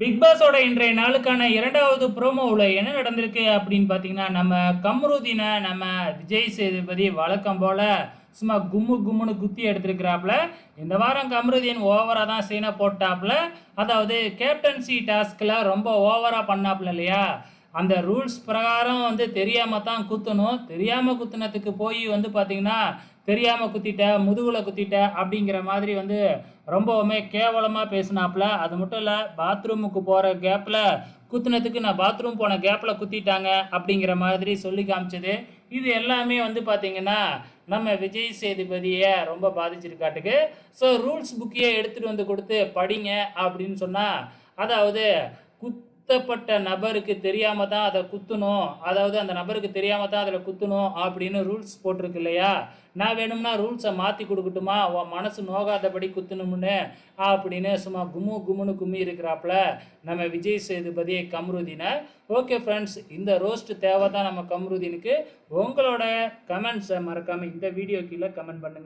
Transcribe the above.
Big பாஸோட இன்றைய நாளுக்கான இரண்டாவது ப்ரோமோவில் என்ன நடந்திருக்கு அப்படின்னு பார்த்தீங்கன்னா நம்ம கம்ருதீனை நம்ம விஜய் சேதுபதி வழக்கம் போல் சும்மா கும்மு கும்முன்னு குத்தி எடுத்திருக்கிறாப்புல. இந்த வாரம் கம்ருதீன் ஓவராக தான் சீனை போட்டாப்புல. அதாவது கேப்டன்சி டாஸ்கில் ரொம்ப ஓவராக பண்ணாப்புல இல்லையா? அந்த ரூல்ஸ் பிரகாரம் வந்து தெரியாமல் தான் குத்தணும். தெரியாமல் குத்துனதுக்கு போய் வந்து பார்த்தீங்கன்னா தெரியாமல் குத்திட்ட முதுகில் குத்திட்ட அப்படிங்கிற மாதிரி வந்து ரொம்பவுமே கேவலமாக பேசினாப்புல. அது மட்டும் இல்லை பாத்ரூமுக்கு போகிற கேப்பில் குத்துனதுக்கு நான் பாத்ரூம் போன கேப்பில் குத்திட்டாங்க அப்படிங்கிற மாதிரி சொல்லி காமிச்சது. இது எல்லாமே வந்து பார்த்திங்கன்னா நம்ம விஜய் சேதுபதியை ரொம்ப பாதிச்சிருக்காட்டுக்கு. ஸோ ரூல்ஸ் புக்கையே எடுத்துகிட்டு வந்து கொடுத்து படிங்க அப்படின்னு சொன்னால் அதாவது குத்தப்பட்ட நபருக்கு தெரியாமல் தான் அதை குத்தணும். அதாவது அந்த நபருக்கு தெரியாமல் தான் அதில் குத்தணும் அப்படின்னு ரூல்ஸ் போட்டிருக்கு இல்லையா? நான் வேணும்னா ரூல்ஸை மாற்றி கொடுக்கட்டுமா? உன் மனசு நோகாதபடி குத்தணும்னு அப்படின்னு சும்மா கும்மு கும்முன்னு கும்மி இருக்கிறாப்புல. நம்ம விஜய் சேதுபதி கம்ருதீனை ஓகே ஃப்ரெண்ட்ஸ் இந்த ரோஸ்ட் தேவை தான் நம்ம கம்ருதீனுக்கு. உங்களோட கமெண்ட்ஸை மறக்காமல் இந்த வீடியோ கீழே கமெண்ட் பண்ணுங்கள்